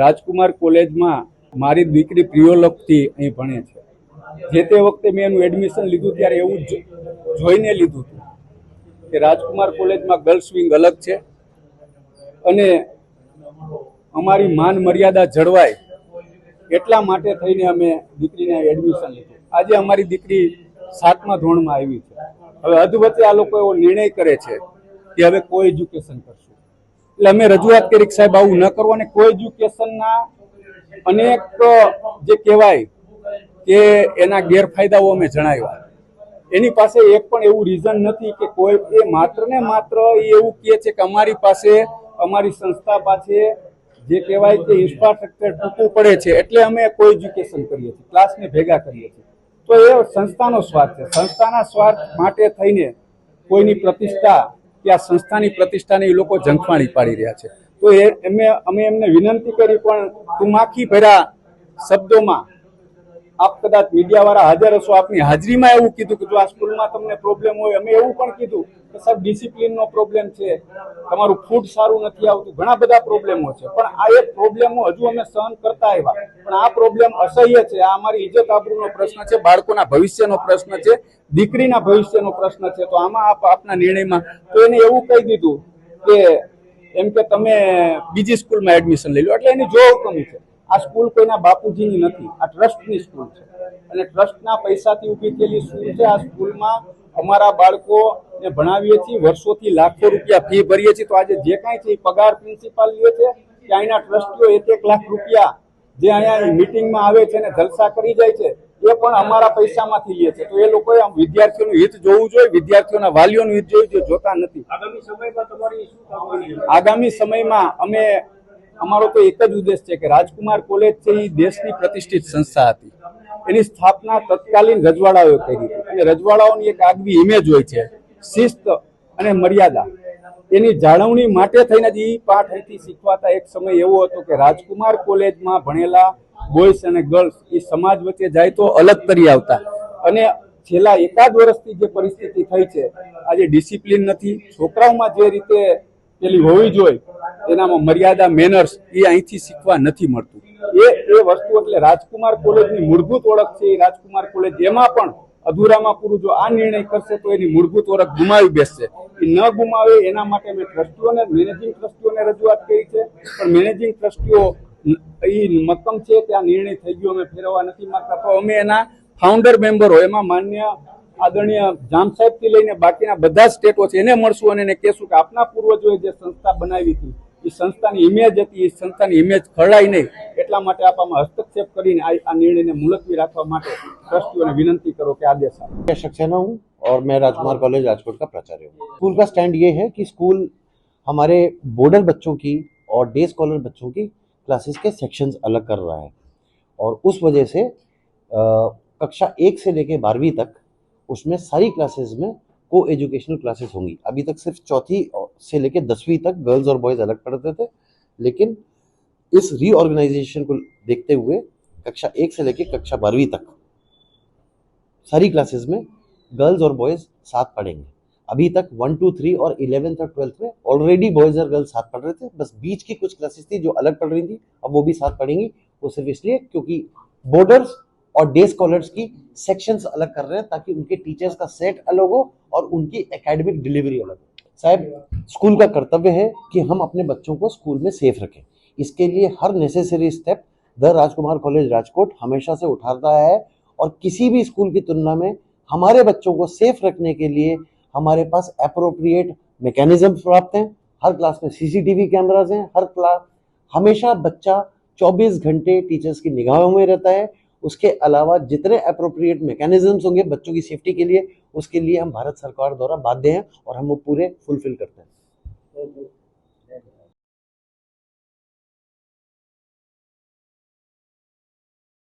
રાજકુમાર કોલેજમાં મારી દીકરી પ્રિયોલકથી અહીં ભણે છે. જે તે વખતે મેં એનું એડમિશન લીધું ત્યારે એવું જ જોઈને લીધું હતું કે રાજકુમાર કોલેજમાં ગર્લ્સ વિંગ અલગ છે અને અમારી માન મર્યાદા જળવાય એટલા માટે થઈને અમે દીકરીને એડમિશન લીધું. આજે અમારી દીકરી સાતમા ધોરણમાં આવી છે. હવે અધવચ્ચે આ લોકો એવો નિર્ણય કરે છે કે હવે કોઈ એજ્યુકેશન કરશું. એટલે અમે રજૂઆત કરી કે સાહેબ, આવું ન કરવું અને કોઈ એજ્યુકેશનના અનેક, જે કહેવાય કે એના ગેરફાયદાઓ અમે જણાવ્યા. એની પાસે એક પણ એવું રીઝન નથી કે કોઈ, એ માત્ર ને માત્ર એ એવું કહે છે કે અમારી પાસે, અમારી સંસ્થા પાસે જે કહેવાય કે ઇન્ફ્રાસ્ટ્રક્ચર ટૂંકું પડે છે, એટલે અમે કોઈ એજ્યુકેશન કરીએ છીએ ક્લાસને ભેગા કરીએ છીએ. તો એ સંસ્થાનો સ્વાર્થ છે. સંસ્થાના સ્વાર્થ માટે થઈને કોઈની પ્રતિષ્ઠા કે આ સંસ્થાની પ્રતિષ્ઠાને એ લોકો ઝંખવાણી પાડી રહ્યા છે. તો એ એમને, અમે એમને વિનંતી કરી પણ તું માખી ભર્યા શબ્દોમાં આપ કદાચ મીડિયા વાળા હાજર હશો, આપની હાજરીમાં એવું કીધું કે જો આ સ્કૂલમાં તમને પ્રોબ્લેમ હોય, અમે એવું પણ કીધું કે સાહેબ ડિસિપ્લિનનો પ્રોબ્લેમ છે, તમારું ફૂડ સારું નથી આવતું, ઘણા બધા પ્રોબ્લેમો છે. પણ આ એક પ્રોબ્લેમો હજુ અમે સહન કરતા આવ્યા. પણ આ પ્રોબ્લેમ અસહ્ય છે. આ અમારી ઇજ્જત આબરૂનો પ્રશ્ન છે, બાળકોના ભવિષ્યનો પ્રશ્ન છે, દીકરીના ભવિષ્યનો પ્રશ્ન છે. તો આમાં આપ આપના નિર્ણયમાં તો એને એવું કહી દીધું કે એમ કે તમે બીજી સ્કૂલમાં એડમિશન લઈ લો. એટલે એની જો કમી છે. આ સ્કૂલ કોઈના બાપુજીની નથી. આ ટ્રસ્ટની સ્કૂલ છે. અને ટ્રસ્ટના પૈસાથી ઊભી થયેલી સ્કૂલ છે. આ સ્કૂલમાં અમારા બાળકોને ભણાવીએ છીએ વર્ષોથી લાખો રૂપિયા ફી ભરીએ છીએ. તો આજે જે કાંઈ છે એ પગાર પ્રિન્સિપાલ લે છે કે અહીંના ટ્રસ્ટીઓ એક એક લાખ રૂપિયા જે અહીંયા મિટિંગમાં આવે છે અને જલસા કરી જાય છે એ પણ અમારા પૈસામાંથી લે છે. તો એ લોકોએ આમ વિદ્યાર્થીઓનું હિત જોવું જોઈએ વિદ્યાર્થીઓના વાલીઓનું હિત જોવું જોઈએ જોતા નથી. આગામી સમયમાં તમારી આગામી સમયમાં અમે અમારો તો એક જ ઉદ્દેશ છે કે રાજકુમાર કોલેજ છે એ દેશની પ્રતિષ્ઠિત સંસ્થા હતી. એની સ્થાપના તત્કાલીન રજવાડાઓએ કરી હતી. અને રજવાડાઓની એક આગવી ઇમેજ હોય છે, શિસ્ત અને મર્યાદા. એની જાળવણી માટે થઈને જ પાઠ અહીંથી શીખવાતા એક સમય એવો હતો કે રાજકુમાર કોલેજમાં ભણેલા બોયસ અને ગર્લ્સ એ સમાજ વચ્ચે જાય તો અલગ તરી આવતા. અને છેલ્લા એકાદ વર્ષથી જે પરિસ્થિતિ થઈ છે, આજે ડિસિપ્લિન નથી. છોકરાઓમાં જે રીતે પેલી હોવી જોઈએ એનામાં મર્યાદા મેનર્સ એ અહીંથી શીખવા નથી મળતું. એ એ વસ્તુ એટલે રાજકુમાર કોલેજની મૂળભૂત ઓળખ છે એ રાજકુમાર કોલેજ. એમાં પણ અધૂરામાં પૂરું જો આ નિર્ણય કરશે તો એની મૂળભૂત ઓળખ ગુમાવી બેસશે. એ ન ગુમાવે એના માટે મેં ટ્રસ્ટીઓને મેનેજિંગ ટ્રસ્ટીઓને રજૂઆત કરી છે. પણ મેનેજિંગ ટ્રસ્ટીઓ એ મક્કમ છે આ નિર્ણય થઈ ગયો, અમે ફેરવવા નથી માંગતા. તો અમે એના ફાઉન્ડર મેમ્બરો એમાં માન્ય આદરણીય જામ સાહેબથી લઈને બાકીના બધા સ્ટેટો છે, એને મળશું અને એને કહેશું કે આપના પૂર્વજોએ જે સંસ્થા બનાવી હતી એ સંસ્થાની ઇમેજ હતી એ સંસ્થાની ઇમેજ ખરડાય નહીં એટલા માટે આપ આમાં હસ્તક્ષેપ કરીને આ આ નિર્ણયને મુલતવી રાખવા માટે ટ્રસ્ટીઓને વિનંતી કરો કે આદેશ આપો मैं सक्सेना हूँ और मैं राजकुमार कॉलेज राजकोट का प्राचार्य हूँ स्कूल का स्टैंड ये है कि स्कूल हमारे बॉर्डर बच्चों की और डे स्कॉलर बच्चों की क्लासेस के सेक्शंस अलग कर रहा है और उस वजह से अ, कक्षा एक से लेके बारहवीं तक उसमें सारी क्लासेस में को एजुकेशनल क्लासेस होंगी अभी तक सिर्फ चौथी से लेके दसवीं तक गर्ल्स और बॉयज़ अलग पढ़ते थे। लेकिन इस रीऑर्गेनाइजेशन को देखते हुए कक्षा एक से लेके कक्षा बारहवीं तक सारी क्लासेस में गर्ल्स और बॉयज़ साथ पढ़ेंगे। अभी तक वन, टू, थ्री और इलेवेंथ और ट्वेल्थ में ऑलरेडी बॉयज़ और गर्ल्स साथ पढ़ रहे थे। बस बीच की कुछ क्लासेस थी जो अलग पढ़ रही थी, अब वो भी साथ पढ़ेंगी। वो सिर्फ़ इसलिए क्योंकि बोर्डर्स और डे स्कॉलर्स की सेक्शंस अलग कर रहे हैं ताकि उनके टीचर्स का सेट अलग हो और उनकी एकेडमिक डिलीवरी अलग हो। साहब, स्कूल का कर्तव्य है कि हम अपने बच्चों को स्कूल में सेफ़ रखें। इसके लिए हर necessary step the Rajkumar college Rajkot हमेशा से उठाता है और किसी भी स्कूल की तुलना में हमारे बच्चों को सेफ़ रखने के लिए हमारे पास अप्रोप्रिएट मैकेनिज्म प्राप्त हैं। हर क्लास में सीसीटीवी कैमराज हैं। हर क्लास हमेशा बच्चा 24 घंटे टीचर्स की निगाहों में रहता है। उसके अलावा जितने अप्रोप्रिएट मैकेनिज्म्स होंगे बच्चों की सेफ्टी के लिए उसके लिए हम भारत सरकार द्वारा बाध्य हैं और हम वो पूरे फुलफिल करते हैं